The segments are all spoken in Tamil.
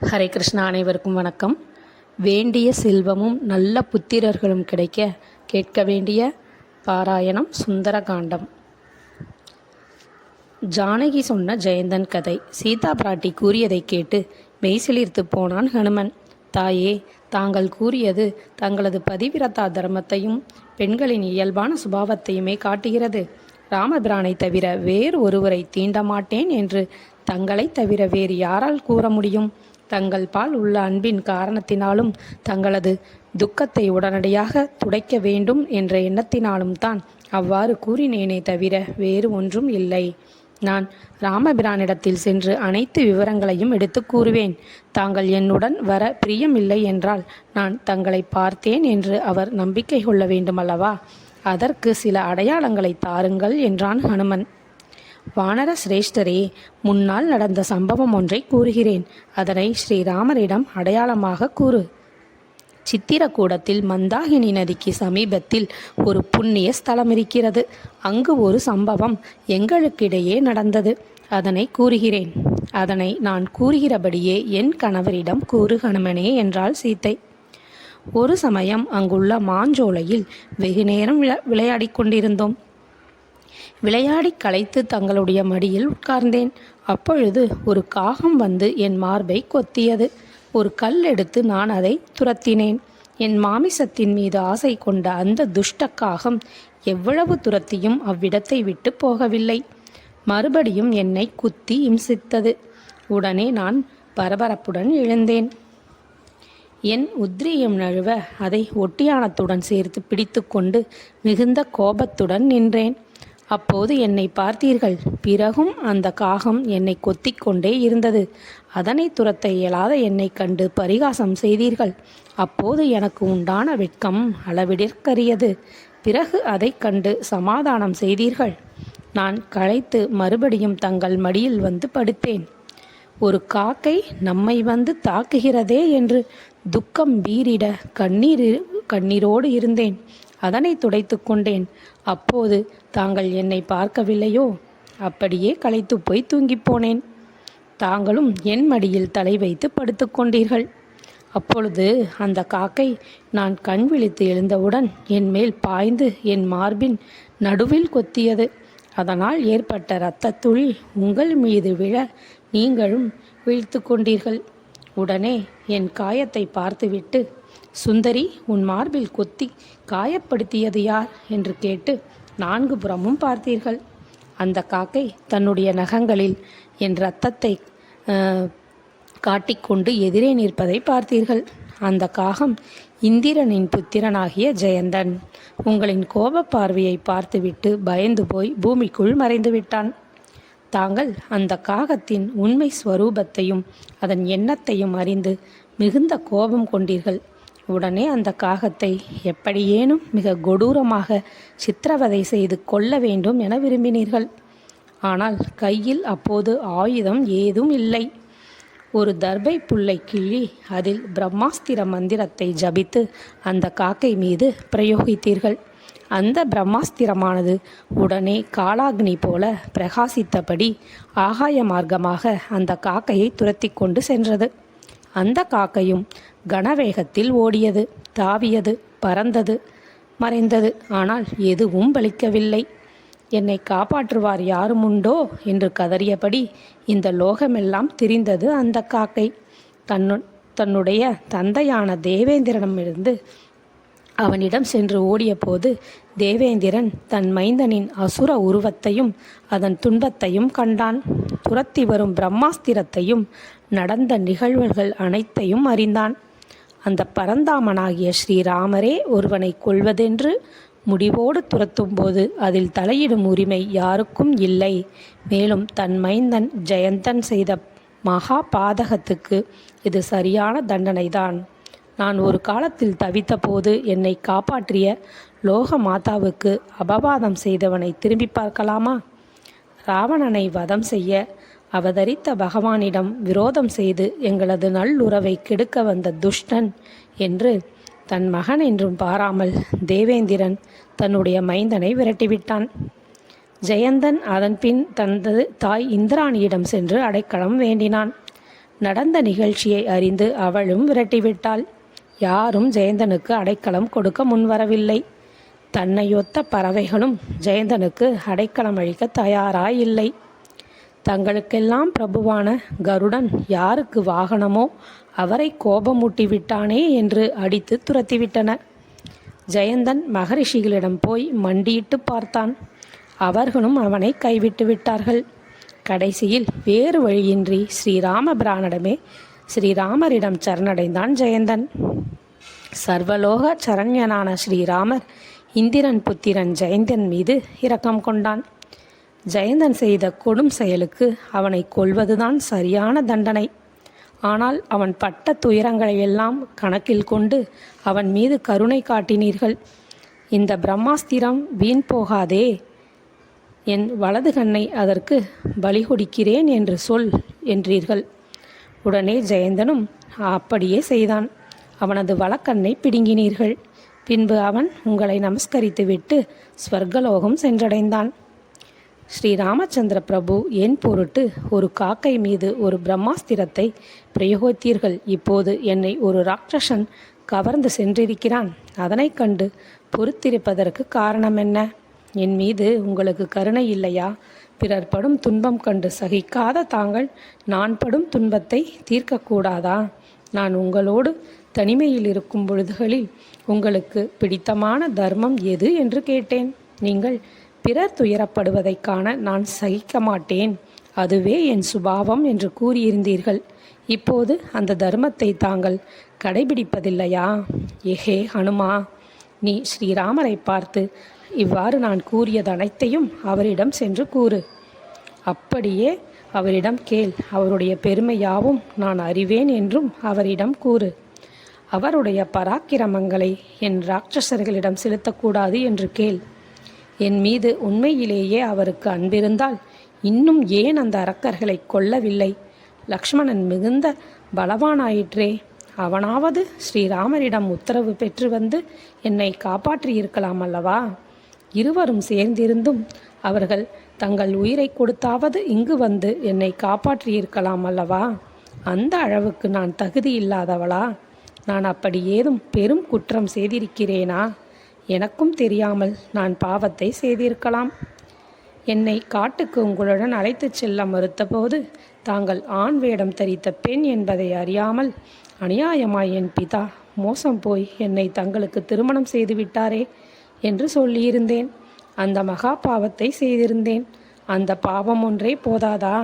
ஹரே கிருஷ்ணா அனைவருக்கும் வணக்கம். வேண்டிய செல்வமும் நல்ல புத்திரர்களும் கிடைக்க கேட்க வேண்டிய பாராயணம் சுந்தரகாண்டம். ஜானகி சொன்ன ஜெயந்தன் கதை. சீதா பிராட்டி கூறியதை கேட்டு மெய்சிலிர்த்து போனான் ஹனுமன். தாயே தாங்கள் கூறியது தங்களது பதிவிரதா தர்மத்தையும் பெண்களின் இயல்பான சுபாவத்தையுமே காட்டுகிறது. ராமபிரானை தவிர வேறு ஒருவரை தீண்ட மாட்டேன் என்று தங்களை தவிர வேறு யாரால் கூற முடியும்? தங்கள் பால் உள்ள அன்பின் காரணத்தினாலும் தங்களது துக்கத்தை உடனடியாக துடைக்க வேண்டும் என்ற எண்ணத்தினாலும் தான் அவ்வாறு கூறினேனே தவிர வேறு ஒன்றும் இல்லை. நான் ராமபிரானிடத்தில் சென்று அனைத்து விவரங்களையும் எடுத்து கூறுவேன். தாங்கள் என்னுடன் வர பிரியமில்லை என்றால் நான் தங்களை பார்த்தேன் என்று அவர் நம்பிக்கை கொள்ள வேண்டுமல்லவா? அதற்கு சில அடையாளங்களை தாருங்கள் என்றான் ஹனுமன். வானர சிரேஷ்டரே முன்னால் நடந்த சம்பவம் ஒன்றை கூறுகிறேன். அதனை ஸ்ரீராமரிடம் அடையாளமாக கூறு. சித்திரக்கூடத்தில் மந்தாகினி நதிக்கு சமீபத்தில் ஒரு புண்ணிய ஸ்தலம் இருக்கிறது அங்கு ஒரு சம்பவம் எங்களுக்கிடையே நடந்தது. அதனை கூறுகிறேன். அதனை நான் கூறுகிறபடியே என் கணவரிடம் கூறு ஹனுமனே என்றாள் சீத்தை. ஒரு சமயம் அங்குள்ள மாஞ்சோலையில் வெகு நேரம் விள கொண்டிருந்தோம். விளையாடி களைத்து தங்களுடைய மடியில் உட்கார்ந்தேன். அப்பொழுது ஒரு காகம் வந்து என் மார்பை கொத்தியது. ஒரு கல் எடுத்து நான் அதை துரத்தினேன். என் மாமிசத்தின் மீது ஆசை கொண்ட அந்த துஷ்ட காகம் எவ்வளவு துரத்தியும் அவ்விடத்தை விட்டு போகவில்லை. மறுபடியும் என்னை குத்தி இம்சித்தது. உடனே நான் பரபரப்புடன் எழுந்தேன். என் உத்ரியம் நழுவ அதை ஒட்டியானத்துடன் சேர்த்து பிடித்துக்கொண்டு மிகுந்த கோபத்துடன் நின்றேன். அப்போது என்னை பார்த்தீர்கள். பிறகும் அந்த காகம் என்னை கொத்திக் கொண்டே இருந்தது. அதனை துரத்த இயலாத என்னை கண்டு பரிகாசம் செய்தீர்கள். அப்போது எனக்கு உண்டான வெட்கம் அளவிடற்கரியது. பிறகு அதை கண்டு சமாதானம் செய்தீர்கள். நான் களைத்து மறுபடியும் தங்கள் மடியில் வந்து படுத்தேன். ஒரு காக்கை நம்மை வந்து தாக்குகிறதே என்று துக்கம் வீறிட கண்ணீர் கண்ணீரோடு இருந்தேன். அதனை துடைத்து கொண்டேன். அப்போது தாங்கள் என்னை பார்க்கவில்லையோ? அப்படியே களைத்து போய் தூங்கிப் போனேன். தாங்களும் என் மடியில் தலை வைத்து படுத்துக்கொண்டீர்கள் அப்பொழுது அந்த காக்கை நான் கண் விழித்து எழுந்தவுடன் என் மேல் பாய்ந்து என் மார்பின் நடுவில் கொத்தியது. அதனால் ஏற்பட்ட இரத்தத் துளி உங்கள் மீது விழ நீங்களும் வீழ்த்து கொண்டீர்கள். உடனே என் காயத்தை பார்த்துவிட்டு சுந்தரி உன் மார்பில் கொத்தி காயப்படுத்தியது யார்? என்று கேட்டு நான்கு புறமும் பார்த்தீர்கள். அந்த காக்கை தன்னுடைய நகங்களில் என் இரத்தத்தை காட்டிக்கொண்டு எதிரே நிற்பதை பார்த்தீர்கள். அந்த காகம் இந்திரனின் புத்திரனாகிய ஜெயந்தன் உங்களின் கோப பார்வையை பார்த்துவிட்டு பயந்து போய் பூமிக்குள் மறைந்து விட்டான். தாங்கள் அந்த காகத்தின் உண்மை ஸ்வரூபத்தையும் அதன் எண்ணத்தையும் அறிந்து மிகுந்த கோபம் கொண்டீர்கள். உடனே அந்த காகத்தை எப்படியேனும் மிக கொடூரமாக சித்திரவதை செய்து கொள்ள வேண்டும் என விரும்பினீர்கள். ஆனால் கையில் அப்போது ஆயுதம் ஏதும் இல்லை. ஒரு தர்பை புல்லை கிள்ளி அதில் பிரம்மாஸ்திர மந்திரத்தை ஜபித்து அந்த காக்கை மீது பிரயோகித்தீர்கள். அந்த பிரம்மாஸ்திரமானது உடனே காலாக்னி போல பிரகாசித்தபடி ஆகாய மார்க்கமாக அந்த காக்கையை துரத்தி கொண்டு சென்றது. அந்த காக்கையும் கனவேகத்தில் ஓடியது. தாவியது பறந்தது மறைந்தது. ஆனால் எதுவும் பலிக்கவில்லை. என்னை காப்பாற்றுவார் யாரும் உண்டோ என்று கதறியபடி இந்த லோகமெல்லாம் திரிந்தது அந்த காக்கை. தன்னு தன்னுடைய தந்தையான தேவேந்திரனிடமிருந்து அவனிடம் சென்று ஓடியபோது தேவேந்திரன் தன் மைந்தனின் அசுர உருவத்தையும் அதன் துன்பத்தையும் கண்டான். துரத்தி வரும் பிரம்மாஸ்திரத்தையும் நடந்த நிகழ்வுகள் அனைத்தையும் அறிந்தான். அந்த பரந்தாமனாகிய ஸ்ரீராமரே ஒருவனை கொள்வதென்று முடிவோடு துரத்தும்போது அதில் தலையிடும் உரிமை யாருக்கும் இல்லை. மேலும் தன் மைந்தன் ஜெயந்தன் செய்த மகா பாதகத்துக்கு இது சரியான தண்டனைதான். நான் ஒரு காலத்தில் தவித்தபோது என்னை காப்பாற்றிய லோக மாதாவுக்கு அபவாதம் செய்தவனை திரும்பி பார்க்கலாமா? ராவணனை வதம் செய்ய அவதரித்த பகவானிடம் விரோதம் செய்து எங்களது நல்லுறவை கெடுக்க வந்த துஷ்டன் என்று தன் மகன் என்றும் பாராமல் தேவேந்திரன் தன்னுடைய மைந்தனை விரட்டிவிட்டான். ஜெயந்தன் அதன்பின் தனது தாய் இந்திராணியிடம் சென்று அடைக்கலம் வேண்டினான். நடந்த நிகழ்ச்சியை அறிந்து அவளும் விரட்டிவிட்டாள். யாரும் ஜெயந்தனுக்கு அடைக்கலம் கொடுக்க முன்வரவில்லை. தன்னையொத்த பறவைகளும் ஜெயந்தனுக்கு அடைக்கலம் அளிக்க தயாராயில்லை. தங்களுக்கெல்லாம் பிரபுவான கருடன் யாருக்கு வாகனமோ அவரை கோபமூட்டி விட்டானே என்று அடித்து துரத்திவிட்டனர். ஜெயந்தன் மகரிஷிகளிடம் போய் மண்டியிட்டு பார்த்தான். அவர்களும் அவனை கைவிட்டு விட்டார்கள். கடைசியில் வேறு வழியின்றி ஸ்ரீராம பிரானிடமே ஸ்ரீராமரிடம் சரணடைந்தான் ஜெயந்தன். சர்வலோக சரண்யனான ஸ்ரீராமர் இந்திரன் புத்திரன் ஜெயந்தன் மீது இரக்கம் கொண்டான். ஜெயந்தன் செய்த கொடும் செயலுக்கு அவனை கொல்வதுதான் சரியான தண்டனை. ஆனால் அவன் பட்ட துயரங்களை எல்லாம் கணக்கில் கொண்டு அவன் மீது கருணை காட்டினீர்கள். இந்த பிரம்மாஸ்திரம் வீண் போகாதே. என் வலது கண்ணை அதற்கு பலி கொடுக்கிறேன் என்று சொல் என்றீர்கள். உடனே ஜெயந்தனும் அப்படியே செய்தான். அவனது வலக்கண்ணை பிடுங்கினீர்கள். பின்பு அவன் உங்களை நமஸ்கரித்துவிட்டு ஸ்வர்கலோகம் சென்றடைந்தான். ஸ்ரீ ராமச்சந்திர பிரபு என் பொருட்டு ஒரு காக்கை மீது ஒரு பிரம்மாஸ்திரத்தை பிரயோகித்தீர்கள்? இப்போது என்னை ஒரு ராட்சசன் கவர்ந்து சென்றிருக்கிறான். அதனைக் கண்டு பொறுத்திருப்பதற்கு காரணம் என்ன? என் மீது உங்களுக்கு கருணை இல்லையா? பிறர் படும் துன்பம் கண்டு சகிக்காத தாங்கள் நான் படும் துன்பத்தை தீர்க்கக்கூடாதா? நான் உங்களோடு தனிமையில் இருக்கும் பொழுதுகளில் உங்களுக்கு பிடித்தமான தர்மம் எது என்று கேட்டேன். நீங்கள் பிறர் துயரப்படுவதைக் காண நான் சகிக்க மாட்டேன். அதுவே என் சுபாவம் என்று கூறியிருந்தீர்கள். இப்போது அந்த தர்மத்தை தாங்கள் கடைபிடிப்பதில்லையா? எஹே ஹனுமா நீ ஸ்ரீராமரை பார்த்து இவ்வாறு நான் கூறியது அனைத்தையும் அவரிடம் சென்று கூறு. அப்படியே அவரிடம் கேள். அவருடைய பெருமையாவும் நான் அறிவேன் என்றும் அவரிடம் கூறு. அவருடைய பராக்கிரமங்களை என் ராட்சசர்களிடம் செலுத்தக்கூடாது என்று கேள். என் மீது உண்மையிலேயே அவருக்கு அன்பிருந்தால் இன்னும் ஏன் அந்த அரக்கர்களை கொல்லவில்லை? லக்ஷ்மணன் மிகுந்த பலவானாயிற்றே. அவனாவது ஸ்ரீராமரிடம் உத்தரவு பெற்று வந்து என்னை காப்பாற்றியிருக்கலாம் அல்லவா? இருவரும் சேர்ந்திருந்தும் அவர்கள் தங்கள் உயிரை கொடுத்தாவது இங்கு வந்து என்னை காப்பாற்றியிருக்கலாம் அல்லவா? அந்த அளவுக்கு நான் தகுதி இல்லாதவளா? நான் அப்படி ஏதும் பெரும் குற்றம் செய்திருக்கிறேனா? எனக்கும் தெரியாமல் நான் பாவத்தை செய்திருக்கலாம். என்னை காட்டுக்கு உங்களுடன் அழைத்துச் செல்ல மறுத்தபோது தாங்கள் ஆண் வேடம் தரித்த பெண் என்பதை அறியாமல் அநியாயமாய் என் பிதா மோசம் போய் என்னை தங்களுக்கு திருமணம் செய்து விட்டாரே என்று சொல்லியிருந்தேன். அந்த மகா பாவத்தை செய்திருந்தேன். அந்த பாவம் ஒன்றே போதாதா?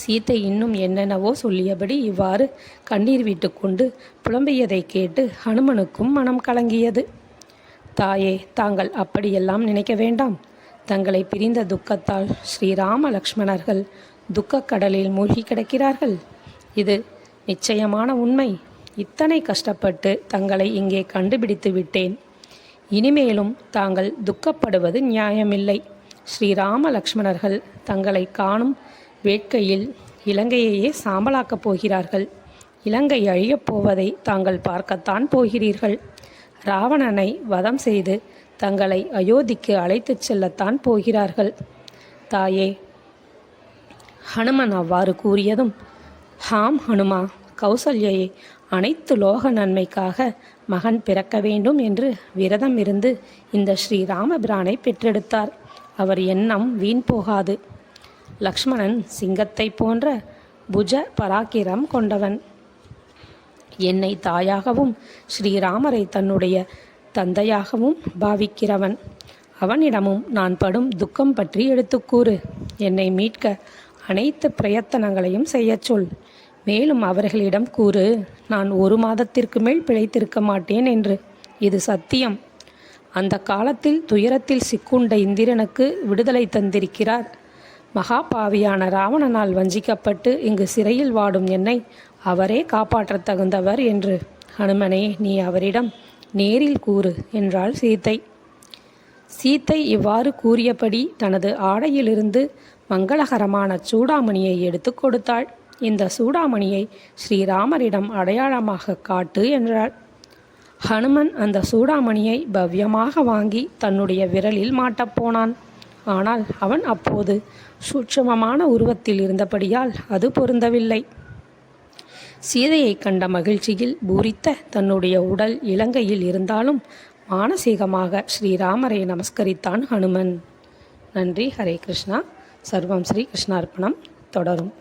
சீத்தை இன்னும் என்னென்னவோ சொல்லியபடி இவ்வாறு கண்ணீர் விட்டுக்கொண்டு புலம்பியதை கேட்டு ஹனுமனுக்கும் மனம் கலங்கியது. தாயே தாங்கள் அப்படியெல்லாம் நினைக்க வேண்டாம். தங்களை பிரிந்த துக்கத்தால் ஸ்ரீராம லக்ஷ்மணர்கள் துக்கக் கடலில் மூழ்கி கிடக்கிறார்கள். இது நிச்சயமான உண்மை. இத்தனை கஷ்டப்பட்டு தங்களை இங்கே கண்டுபிடித்து விட்டேன். இனிமேலும் தாங்கள் துக்கப்படுவது நியாயமில்லை. ஸ்ரீராம லக்ஷ்மணர்கள் தங்களை காணும் வேட்கையில் இலங்கையையே சாம்பலாக்கப் போகிறார்கள். இலங்கை அழியப் போவதை தாங்கள் பார்க்கத்தான் போகிறீர்கள். ராவணனை வதம் செய்து தங்களை அயோத்திக்கு அழைத்துச் செல்லத்தான் போகிறார்கள். தாயே ஹனுமன் அவ்வாறு கூறியதும் ஹாம் ஹனுமா கௌசல்யையை அனைத்து லோக நன்மைக்காக மகன் பிறக்க வேண்டும் என்று விரதம் இருந்து இந்த ஸ்ரீராமபிரானை பெற்றெடுத்தார். அவர் எண்ணம் வீண் போகாது. லக்ஷ்மணன் சிங்கத்தை போன்ற புஜ பராக்கிரம் கொண்டவன். என்னை தாயாகவும் ஸ்ரீராமரை தன்னுடைய தந்தையாகவும் பாவிக்கிறவன். அவனிடமும் நான் படும் துக்கம் பற்றி எடுத்துக்கூறு என்னை மீட்க அனைத்து பிரயத்தனங்களையும் செய்யச் சொல். மேலும் அவர்களிடம் கூறு நான் ஒரு மாதத்திற்கு மேல் பிழைத்திருக்க மாட்டேன் என்று. இது சத்தியம். அந்த காலத்தில் துயரத்தில் சிக்குண்ட இந்திரனுக்கு விடுதலை தந்திருக்கிறார். மகாபாவியான ராவணனால் வஞ்சிக்கப்பட்டு இங்கு சிறையில் வாடும் என்னை அவரே காப்பாற்றத் தகுந்தவர் என்று. ஹனுமனே நீ அவரிடம் நேரில் கூறு என்றாள் சீத்தை. சீத்தை இவ்வாறு கூறியபடி தனது ஆடையிலிருந்து மங்களகரமான சூடாமணியை எடுத்து கொடுத்தாள். இந்த சூடாமணியை ஸ்ரீராமரிடம் அடையாளமாக காட்டு என்றாள். ஹனுமன் அந்த சூடாமணியை பவ்யமாக வாங்கி தன்னுடைய விரலில் மாட்டப்போனான் ஆனால் அவன் அப்போது சூட்சமமான உருவத்தில் இருந்தபடியால் அது பொருந்தவில்லை. சீதையை கண்ட மகிழ்ச்சியில் பூரித்த தன்னுடைய உடல் இலங்கையில் இருந்தாலும் மானசீகமாக ஸ்ரீராமரை நமஸ்கரித்தான் ஹனுமன். நன்றி. ஹரே கிருஷ்ணா. சர்வம் ஸ்ரீ கிருஷ்ணார்ப்பணம். தொடரும்.